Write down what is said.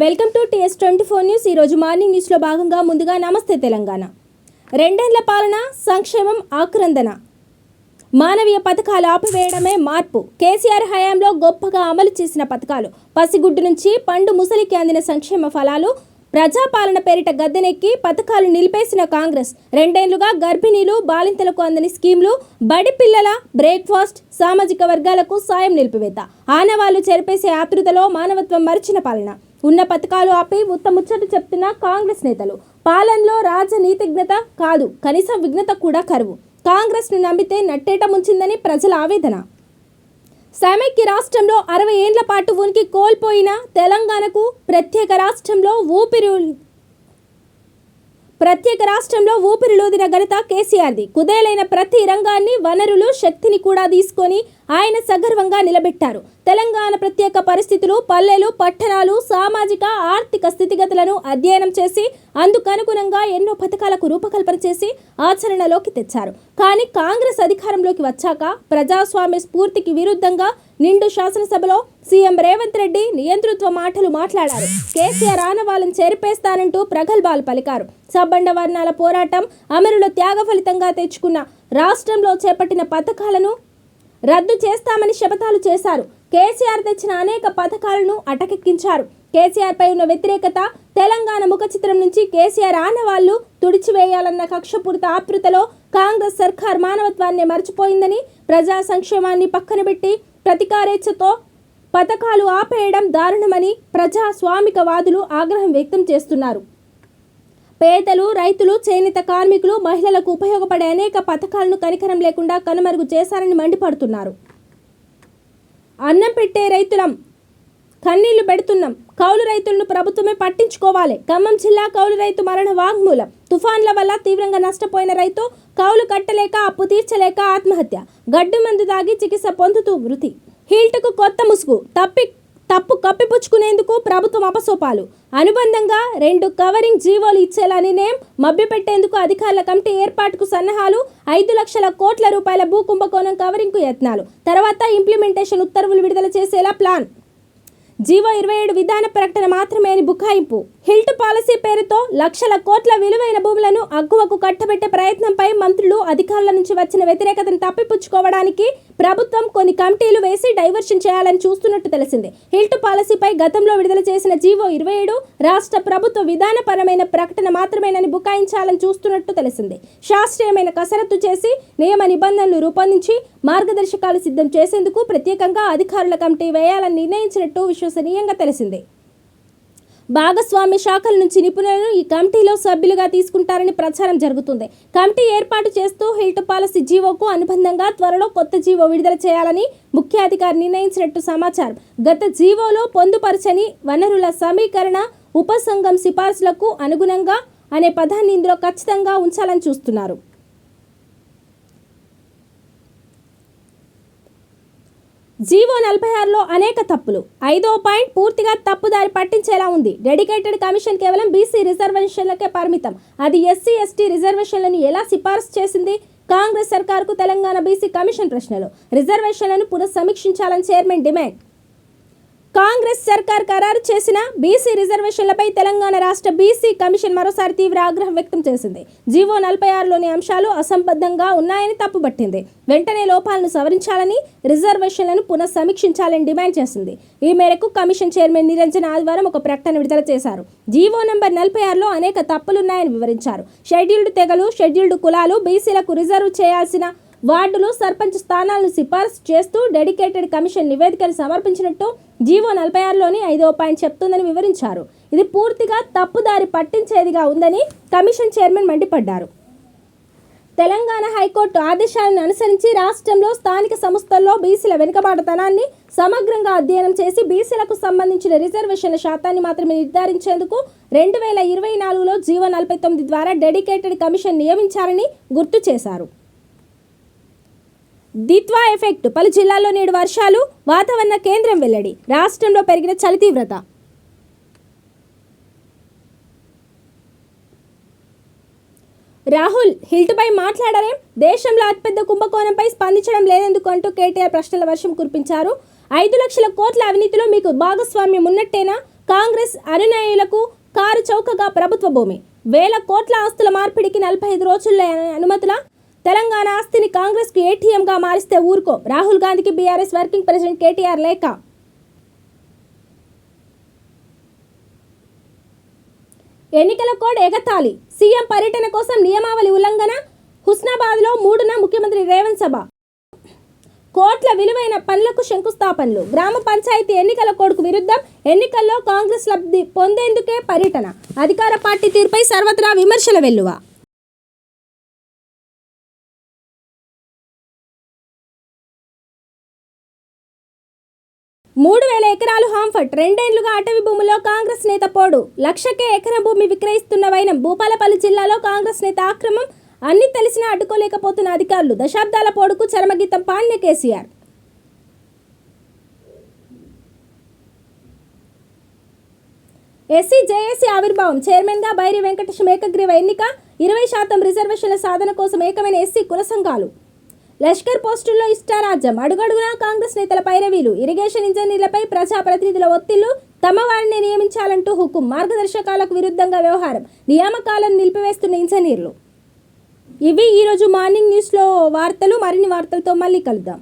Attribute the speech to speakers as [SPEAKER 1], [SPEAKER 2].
[SPEAKER 1] Welcome to TS twenty four news. ఈరోజు morning న్యూస్లో భాగంగా ముందుగా నమస్తే తెలంగాణ. రెండేళ్ళ పాలన సంక్షేమం ఆక్రందన. మానవీయ పథకాలు ఆపివేయడమే మార్పు. కేసీఆర్ హయాంలో గొప్పగా అమలు చేసిన పథకాలు. పసిగుడ్డు నుంచి పండు ముసలికి అందిన సంక్షేమ ఫలాలు ప్రజాపాలన పేరిట గద్దెనెక్కి పథకాలు నిలిపేసిన కాంగ్రెస్. రెండేళ్ళుగా గర్భిణీలు బాలింతలకు అందని స్కీమ్లు బడి పిల్లల బ్రేక్ఫాస్ట్ సామాజిక వర్గాలకు సాయం నిలిపివేత. ఆనవాళ్ళు చెరిపేసే ఆతృతలో మానవత్వం మరిచిన పాలన. ఉన్న పథకాలు ఆపి ఉత్తముచ్చట చెప్తున్న కాంగ్రెస్ నేతలు. పాలనలో రాజనీతిజ్ఞత కాదు కనీసం విఘ్నత కూడా కరువు. కాంగ్రెస్ను నమ్మితే నట్టేట ముంచిందని ప్రజల ఆవేదన. సమైక్య రాష్ట్రంలో అరవై ఏండ్ల పాటు ఉనికి కోల్పోయిన తెలంగాణకు ప్రత్యేక రాష్ట్రంలో ఊపిరి ప్రత్యేక రాష్ట్రంలో ఊపిరిలోదిన ఘనత కేసీఆర్ది. కుదేలైన ప్రతి రంగాన్ని వనరులు శక్తిని కూడా తీసుకొని ఆయన సగర్వంగా నిలబెట్టారు. తెలంగాణ ప్రత్యేక పరిస్థితులు పల్లెలు పట్టణాలు సామాజిక ఆర్థిక స్థితిగతులను అధ్యయనం చేసి అందుకనుగుణంగా ఎన్నో పథకాలకు రూపకల్పన చేసి ఆచరణలోకి తెచ్చారు. కానీ కాంగ్రెస్ అధికారంలోకి వచ్చాక ప్రజాస్వామ్య స్ఫూర్తికి విరుద్ధంగా నిండు శాసనసభలో సీఎం రేవంత్ రెడ్డి నియంతృత్వ మాటలు మాట్లాడారు. కేసీఆర్ ఆనవాలను చెరిపేస్తానంటూ ప్రగల్భాలు పలికారు. సబ్బండ వర్ణాల పోరాటం అమరుల త్యాగ ఫలితంగా తెచ్చుకున్న రాష్ట్రంలో చేపట్టిన పథకాలను రద్దు చేస్తామని శపథాలు చేశారు. కేసీఆర్ తెచ్చిన అనేక పథకాలను అటకెక్కించారు. కేసీఆర్ పై ఉన్న వ్యతిరేకత తెలంగాణ ముఖ చిత్రం నుంచి కేసీఆర్ ఆనవాళ్ళు తుడిచివేయాలన్న కక్షపూరిత ఆప్రుతలో కాంగ్రెస్ సర్కార్ మానవత్వాన్ని మర్చిపోయిందని ప్రజా సంక్షేమాన్ని పక్కన పెట్టి ప్రతికారేచ్ఛతో పథకాలు ఆపేయడం దారుణమని ప్రజాస్వామికవాదులు ఆగ్రహం వ్యక్తం చేస్తున్నారు. పేదలు రైతులు చేనేత కార్మికులు మహిళలకు ఉపయోగపడే అనేక పథకాలను కనికరం లేకుండా కనుమరుగు చేశారని మండిపడుతున్నారు. అన్నం పెట్టే రైతులం కన్నీళ్ళు పెడుతున్నాం. కౌలు రైతులను ప్రభుత్వమే పట్టించుకోవాలి. ఖమ్మం జిల్లా కౌలు రైతు మరణ వాగ్మూలం. తుఫాన్ల వల్ల తీవ్రంగా నష్టపోయిన రైతు కౌలు కట్టలేక అప్పు తీర్చలేక ఆత్మహత్య. గడ్డు మందు దాగి చికిత్స పొందుతూ మృతి. హీల్ట్కు కొత్త ముసుగు. తప్పి తప్పు కప్పిపుచ్చుకునేందుకు ప్రభుత్వం అపసోపాలు. అనుబంధంగా రెండు కవరింగ్ జీవోలు ఇచ్చేలా నిర్ణయం మభ్యపెట్టేందుకు అధికారుల కమిటీ ఏర్పాటుకు సన్నాహాలు ఐదు లక్షల కోట్ల రూపాయల భూ కుంభకోణం కవరింగ్కు యత్నాలు. తర్వాత ఇంప్లిమెంటేషన్ ఉత్తర్వులు విడుదల చేసేలా ప్లాన్. జీవో ఇరవై ఏడు విధాన ప్రకటన మాత్రమే అని బుకాయింపు. హిల్ట్ పాలసీ పేరుతో లక్షల కోట్ల విలువైన భూములను అగ్గువకు కట్టబెట్టే ప్రయత్నంపై మంత్రులు అధికారుల నుంచి వచ్చిన వ్యతిరేకతను తప్పిపుచ్చుకోవడానికి ప్రభుత్వం కొన్ని కమిటీలు వేసి డైవర్షన్ చేయాలని చూస్తున్నట్టు తెలిసింది. హిల్ట్ పాలసీపై గతంలో విడుదల చేసిన జీవో ఇరవై ఏడు రాష్ట్ర ప్రభుత్వ విధానపరమైన ప్రకటన మాత్రమేనని బుకాయించాలని చూస్తున్నట్టు తెలిసింది. శాస్త్రీయమైన కసరత్తు చేసి నియమ నిబంధనలు రూపొందించి మార్గదర్శకాలు సిద్ధం చేసేందుకు ప్రత్యేకంగా అధికారుల కమిటీ వేయాలని నిర్ణయించినట్టు విశ్వసనీయంగా తెలిసింది. భాగస్వామ్య శాఖల నుంచి నిపుణులను ఈ కమిటీలో సభ్యులుగా తీసుకుంటారని ప్రచారం జరుగుతుంది. కమిటీ ఏర్పాటు చేస్తూ హిల్ట్ పాలసీ జీవోకు అనుబంధంగా త్వరలో కొత్త జీవో విడుదల చేయాలని ముఖ్యాధికారి నిర్ణయించినట్టు సమాచారం. గత జీవోలో పొందుపరచని వనరుల సమీకరణ ఉపసంఘం సిఫార్సులకు అనుగుణంగా అనే పదాన్ని ఇందులో ఖచ్చితంగా ఉంచాలని చూస్తున్నారు. జీవో నలభై ఆరులో అనేక తప్పులు. ఐదో పాయింట్ పూర్తిగా తప్పుదారి పట్టించేలా ఉంది. డెడికేటెడ్ కమిషన్ కేవలం బీసీ రిజర్వేషన్లకే పరిమితం. అది ఎస్సీ ఎస్టీ రిజర్వేషన్లను ఎలా సిఫార్సు చేసింది? కాంగ్రెస్ సర్కార్కు తెలంగాణ బీసీ కమిషన్ ప్రశ్నలు. రిజర్వేషన్లను పునఃసమీక్షించాలని చైర్మన్ డిమాండ్. కాంగ్రెస్ సర్కార్ ఖరారు చేసిన బీసీ రిజర్వేషన్లపై తెలంగాణ రాష్ట్ర బీసీ కమిషన్ మరోసారి తీవ్ర ఆగ్రహం వ్యక్తం చేసింది. జీవో నలభై ఆరులోని అంశాలు అసంబద్ధంగా ఉన్నాయని తప్పుపట్టింది వెంటనే లోపాలను సవరించాలని రిజర్వేషన్లను పునఃసమీక్షించాలని డిమాండ్ చేసింది. ఈ మేరకు కమిషన్ చైర్మన్ నిరంజన్ ఆదివారం ఒక ప్రకటన విడుదల చేశారు. జీవో నంబర్ నలభై ఆరులో అనేక తప్పులున్నాయని వివరించారు. షెడ్యూల్డ్ తెగలు షెడ్యూల్డ్ కులాలు బీసీలకు రిజర్వ్ చేయాల్సిన వార్డులు సర్పంచ్ స్థానాలను సిఫార్సు చేస్తూ డెడికేటెడ్ కమిషన్ నివేదికను సమర్పించినట్టు జీవో నలభై ఆరులోని ఐదో పాయింట్ చెప్తుందని వివరించారు. ఇది పూర్తిగా తప్పుదారి పట్టించేదిగా ఉందని కమిషన్ చైర్మన్ మండిపడ్డారు. తెలంగాణ హైకోర్టు ఆదేశాలను అనుసరించి రాష్ట్రంలో స్థానిక సంస్థల్లో బీసీల వెనుకబాటుతనాన్ని సమగ్రంగా అధ్యయనం చేసి బీసీలకు సంబంధించిన రిజర్వేషన్ల శాతాన్ని మాత్రమే నిర్ధారించేందుకు రెండు వేల ఇరవై నాలుగులో జీవో నలభై తొమ్మిది ద్వారా డెడికేటెడ్ కమిషన్ నియమించారని గుర్తు చేశారు. Ditwah effect. పలు జిల్లాల్లో నేడు వర్షాలు వాతావరణ కేంద్రం వెల్లడి. రాష్ట్రంలో పెరిగిన చలి తీవ్రత. రాహుల్ హిల్ట్పై మాట్లాడరేం? దేశంలో అతిపెద్ద కుంభకోణంపై స్పందించడం లేదెందుకు అంటూ కేటీఆర్ ప్రశ్నల వర్షం కురిపించారు. ఐదు లక్షల కోట్ల అవినీతిలో మీకు భాగస్వామ్యం ఉన్నట్టేనా? కాంగ్రెస్ అనునాయులకు కారు చౌకగా ప్రభుత్వ భూమి. వేల కోట్ల ఆస్తుల మార్పిడికి నలభై ఐదు రోజుల్లో అనుమతుల? తెలంగాణ ఆస్తిని కాంగ్రెస్కు ఏటీఎంగా మారిస్తే ఊరుకో. రాహుల్ గాంధీకి బీఆర్ఎస్ వర్కింగ్ ప్రెసిడెంట్ కేటీఆర్ లేఖ. ఎన్నికల కోడ్ ఎగతాళి. సీఎం పర్యటన కోసం నియమావళి ఉల్లంఘన. హుస్నాబాద్లో మూడున ముఖ్యమంత్రి రేవంత్ సభ. కోట్ల విలువైన పనులకు శంకుస్థాపనలు. గ్రామ పంచాయతీ ఎన్నికల కోడ్కు విరుద్ధం. ఎన్నికల్లో కాంగ్రెస్ లబ్ధి పొందేందుకే పర్యటన. అధికార పార్టీ తీరుపై సర్వత్రా విమర్శల వెల్లువ. మూడు వేల ఎకరాలు హాంఫర్ట్ రెండేళ్ళుగా అటవీ భూముల్లో కాంగ్రెస్ నేత పోడు. లక్షకే ఎకరం భూమి విక్రయిస్తున్న వైనం భూపాలపల్లి జిల్లాలో కాంగ్రెస్ నేత ఆక్రమం? అన్ని తెలిసినా అడ్డుకోలేకపోతున్న అధికారులు దశాబ్దాల పోడుకు చరమగీతం పాండ్య కేసీఆర్. ఎస్సీ జేఏసీ ఆవిర్భావం. చైర్మన్గా బైరి వెంకటేశం ఏకగ్రీవ ఎన్నిక ఇరవై శాతం రిజర్వేషన్ల సాధన కోసం ఏకమైన ఎస్సీ కుల సంఘాలు. లష్కర్ పోస్టుల్లో ఇష్టారాజ్యం. అడుగడుగునా కాంగ్రెస్ నేతల పైరవీలు ఇరిగేషన్ ఇంజనీర్లపై ప్రజాప్రతినిధుల ఒత్తిళ్ళు తమ వారిని నియమించాలంటూ హుకుం మార్గదర్శకాలకు విరుద్ధంగా వ్యవహారం నియామకాలను నిలిపివేస్తున్న ఇంజనీర్లు. ఇవి ఈరోజు మార్నింగ్ న్యూస్లో వార్తలు మరిన్ని వార్తలతో మళ్ళీ కలుద్దాం.